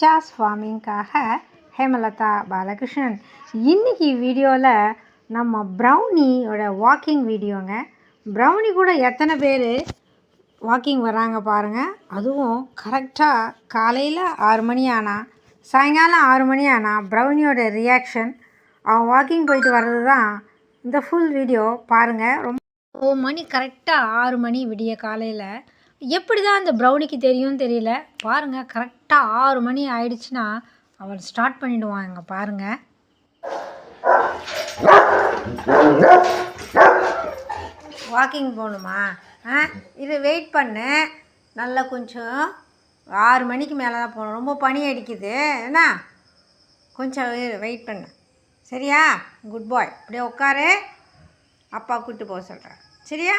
ரிச்சாஸ் ஃபார்மிங்காக ஹேமலதா பாலகிருஷ்ணன். இன்னைக்கு வீடியோவில் நம்ம ப்ரௌனியோட வாக்கிங் வீடியோங்க. ப்ரௌனி கூட எத்தனை பேர் வாக்கிங் வராங்க பாருங்கள் அதுவும் கரெக்டாக காலையில் ஆறு மணி ஆனால் சாயங்காலம் ஆறு மணி ஆனால் ப்ரௌனியோட ரியாக்ஷன் அவன் வாக்கிங் போயிட்டு வர்றது தான் இந்த ஃபுல் வீடியோ பாருங்கள் ரொம்ப ஓ மணி கரெக்டாக ஆறு மணி விடிய காலையில் எப்படி தான் அந்த ப்ரௌனிக்கு தெரியும் தெரியல. பாருங்கள் கரெக்டாக ஆறு மணி ஆயிடுச்சுன்னா அவன் ஸ்டார்ட் பண்ணிவிடுவான் இங்கே பாருங்கள் வாக்கிங் போகணுமா? ஆ இது வெயிட் பண்ணு. நல்லா கொஞ்சம் ஆறு மணிக்கு மேலே தான் போகணும். ரொம்ப பனி அடிக்குது. என்ன? கொஞ்சம் வெயிட் பண்ணு. சரியா? குட் பாய் அப்படியே உட்காரு. அப்பா கூப்பிட்டு போக சொல்கிறேன் சரியா?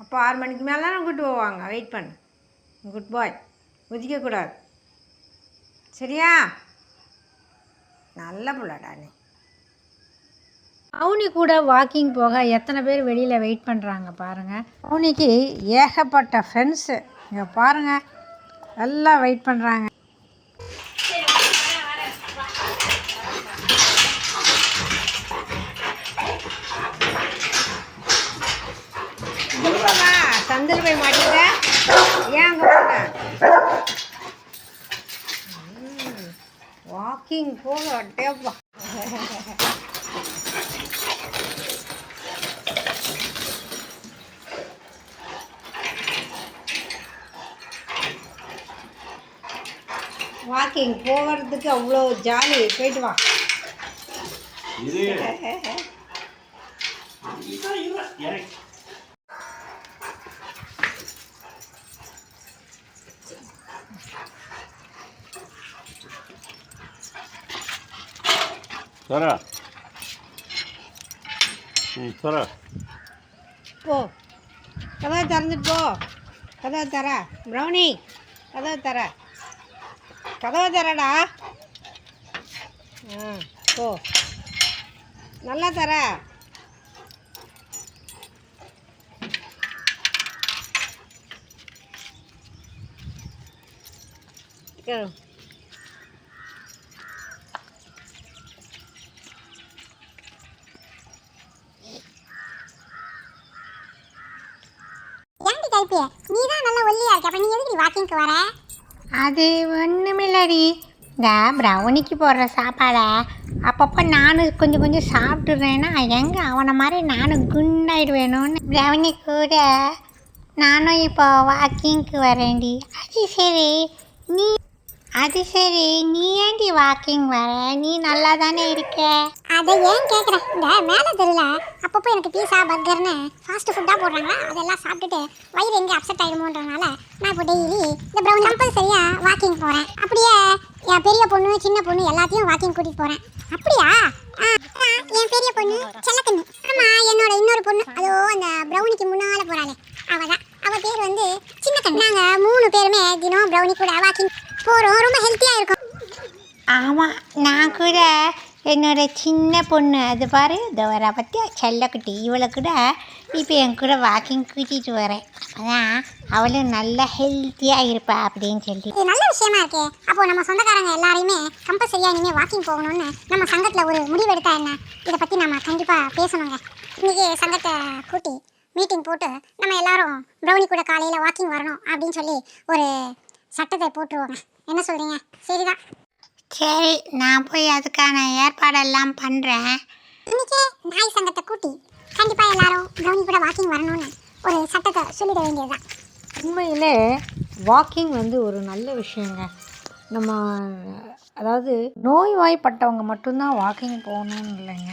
அப்போ ஆறு மணிக்கு மேலே தான் கூப்பிட்டு போவாங்க. வெயிட் பண்ணு. குட் பாய் குதிக்கக்கூடாது சரியா? நல்ல பிள்ளடா நீ. மௌனி கூட வாக்கிங் போக எத்தனை பேர் வெளியில் வெயிட் பண்ணுறாங்க பாருங்கள் மௌனிக்கு ஏகப்பட்ட ஃப்ரெண்ட்ஸு இங்கே பாருங்கள் எல்லாம் வெயிட் பண்ணுறாங்க போய் மாட்டிட்ட ஏன் அங்கே போன வாக்கிங் போக அட்டேப்பா வாக்கிங் போகிறதுக்கு அவ்வளோ ஜாலி போயிட்டு வா இது இதான் ம் சரா போ கதவை திறந்துட்டு போ கதவை தர ப்ரௌனி கதவை தர கதவை தரடா ஆ போ நல்லா தர. இங்க. தான் நல்லா இருக்க நீ எதுக்கு வாக்கிங்க்கு வர? அது ஒன்றுமில்லடி இந்த ப்ரௌனிக்கு போடுற சாப்பாடை அப்பப்போ நானும் கொஞ்சம் கொஞ்சம் சாப்பிட்டுறேன்னா எங்கே அவனை மாதிரி நானும் குண்டாயிடுவேணும்னு ப்ரௌனி கூட நானும் இப்போ வாக்கிங்க்கு வரேன்டி. அது சரி. நீ அது சரி. நீ ஏன்டி வாக்கிங் வர? நீ நல்லா தானே இருக்க? அதை ஏன் கேட்குற இந்த மேலே தெரியல அப்பப்போ எனக்கு பீஸா பர்கர்னு ஃபாஸ்ட் ஃபுட்டாக போடுறாங்களா? அதெல்லாம் சாப்பிட்டுட்டு வயிறு எங்கே அப்செட் ஆகிடுமோன்றனால நான் இப்போ டெய்லி இந்த ப்ரௌன் கம்பல்சரியா வாக்கிங் போகிறேன் அப்படியே என் பெரிய பொண்ணு சின்ன பொண்ணு எல்லாத்தையும் வாக்கிங் கூட்டிகிட்டு போகிறேன் அப்படியா? ஆ, என் பெரிய பொண்ணு செல்லக்கண்ணு. ஆமா என்னோட இன்னொரு பொண்ணு. அதோ அந்த ப்ரௌனிக்கு முன்னால் போகிறாளே அவள் தான் அவள் பேர் வந்து சின்ன கண்ணு மூணு பேருமே தினம் ப்ரௌனி கூட வாக்கிங் போறோம். ரொம்ப ஹெல்த்தியா இருக்கும். ஆமாம் நான் கூட என்னோட சின்ன பொண்ணு அது பாரு இந்த வர பற்றியா செல்லக்குட்டி இவளை கூட இப்போ என் கூட வாக்கிங் கூட்டிகிட்டு வரேன். அதான் அவளும் நல்லா ஹெல்த்தியாக இருப்பா அப்படின்னு சொல்லி. இது நல்ல விஷயமா இருக்கே. அப்போ நம்ம சொந்தக்காரங்க எல்லாரையுமே கம்பல்சரியா இனிமே வாக்கிங் போகணும்னு நம்ம சங்கத்துல ஒரு முடிவு எடுத்தா என்ன? இதை பத்தி நம்ம கண்டிப்பா பேசணுங்க. இன்னைக்கு சங்கத்தை கூட்டி மீட்டிங் போட்டு நம்ம எல்லாரும் ப்ரௌனி கூட காலையில வாக்கிங் வரணும் அப்படின்னு சொல்லி ஒரு சட்டத்தை போட்டுருவோங்க. என்ன சொல்றீங்க? சரிதான் சரி நான் போய் அதுக்கான ஏற்பாடெல்லாம் பண்ணுறேன் இன்னைக்கே நாய் சங்கத்தை கூட்டி கண்டிப்பா எல்லாரும் ப்ரௌனி கூட வாக்கிங் வரணும்னு ஒரு சட்டத்தை சொல்லிட வேண்டியதுதான். உண்மையிலே வாக்கிங் வந்து ஒரு நல்ல விஷயங்க. நம்ம அதாவது நோய்வாய்ப்பட்டவங்க மட்டும்தான் வாக்கிங் போகணும்னு இல்லைங்க.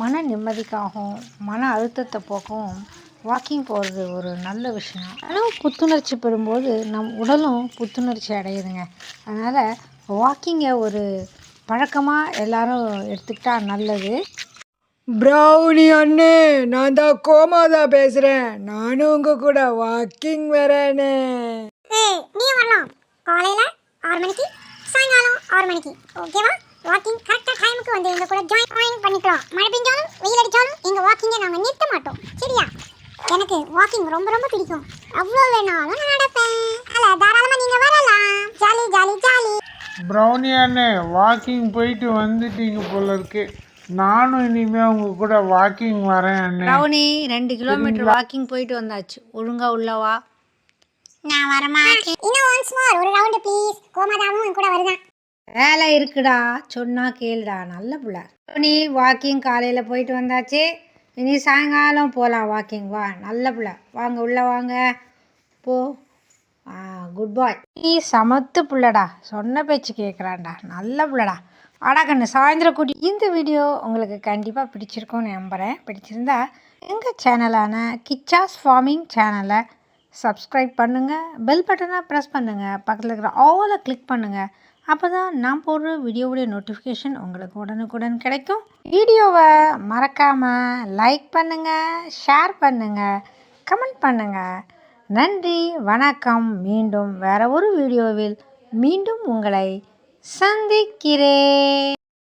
மன நிம்மதிக்காகவும் மன அழுத்தத்தை போக்கவும் வாக்கிங் போகிறது ஒரு நல்ல விஷயம். ஆனால் புத்துணர்ச்சி பெறும்போது நம் உடலும் புத்துணர்ச்சி அடையுதுங்க. அதனால் வாக்கிங்கை ஒரு பழக்கமாக எல்லாரும் எடுத்துக்கிட்டா நல்லது. ப்ரௌனி அண்ணே நான் தான் கோமாதா பேசுகிறேன் நானும் உங்கள் கூட வாக்கிங் வரேனே. நீ வரலாம் காலையில ஆறு மணிக்கு சாயங்காலம் ஆறு மணிக்கு. ஓகேவா வாக்கிங் கரெக்டாக டைமுக்கு வந்து எங்க கூட ஜாயின் பண்ணிக்கலாம். மழை பெஞ்சாலும் வெயில் அடிச்சாலும் எங்க வாக்கிங்கை நாங்கள் நிறுத்த மாட்டோம். எனக்கு வாக்கிங் ரொம்ப ரொம்ப பிடிக்கும். அவ்வளோ வேணாலும் நான் நடப்பேன். அல்ல தாராளமாக நீங்கள் வரலாம். Jolly jolly jolly. ப்ரௌனி அண்ணே வாக்கிங் போயிட்டு வந்துட்டீங்க போல இருக்கு. நானும் இனிமே உங்க கூட வாக்கிங் வரேன் அண்ணே. ப்ரௌனி ரெண்டு கிலோமீட்டர் வாக்கிங் போயிட்டு வந்தாச்சு. ஒழுங்கா உள்ளவா நான் வரமாட்டேன். இன்னும் ஒன்ஸ் மோர் ஒரு ரவுண்டு ப்ளீஸ் கோமாதாவும் என் கூட வருதான். வேலை இருக்குடா. சொன்னா கேளுடா. நல்ல புள்ள. நீ வாக்கிங் காலையில் போயிட்டு வந்தாச்சு. இனி சாயங்காலம் போகலாம் வாக்கிங் வா நல்ல பிள்ளை. வாங்க உள்ளே வாங்க. போ. ஆ குட் பாய் நீ சமத்து பிள்ளடா. சொன்ன பேச்சு கேட்குறான்டா நல்ல பிள்ளடா. ஆடா கண்ணு சாயந்தரம் கூட்டி. இந்த வீடியோ உங்களுக்கு கண்டிப்பாக பிடிச்சிருக்கும்னு நம்புகிறேன் பிடிச்சிருந்தா எங்கள் சேனலான கிச்சாஸ் ஃபார்மிங் சேனலை சப்ஸ்கிரைப் பண்ணுங்கள் பெல் பட்டனை ப்ரெஸ் பண்ணுங்கள் பக்கத்தில் இருக்கிற ஆலை கிளிக் பண்ணுங்கள் அப்போ தான் நான் போடுற வீடியோவுடைய நோட்டிஃபிகேஷன் உங்களுக்கு உடனுக்குடன் கிடைக்கும். வீடியோவை மறக்காமல் லைக் பண்ணுங்கள் ஷேர் பண்ணுங்கள் கமெண்ட் பண்ணுங்கள் நன்றி வணக்கம். மீண்டும் வேற ஒரு வீடியோவில் மீண்டும் உங்களை சந்திக்கிறேன்.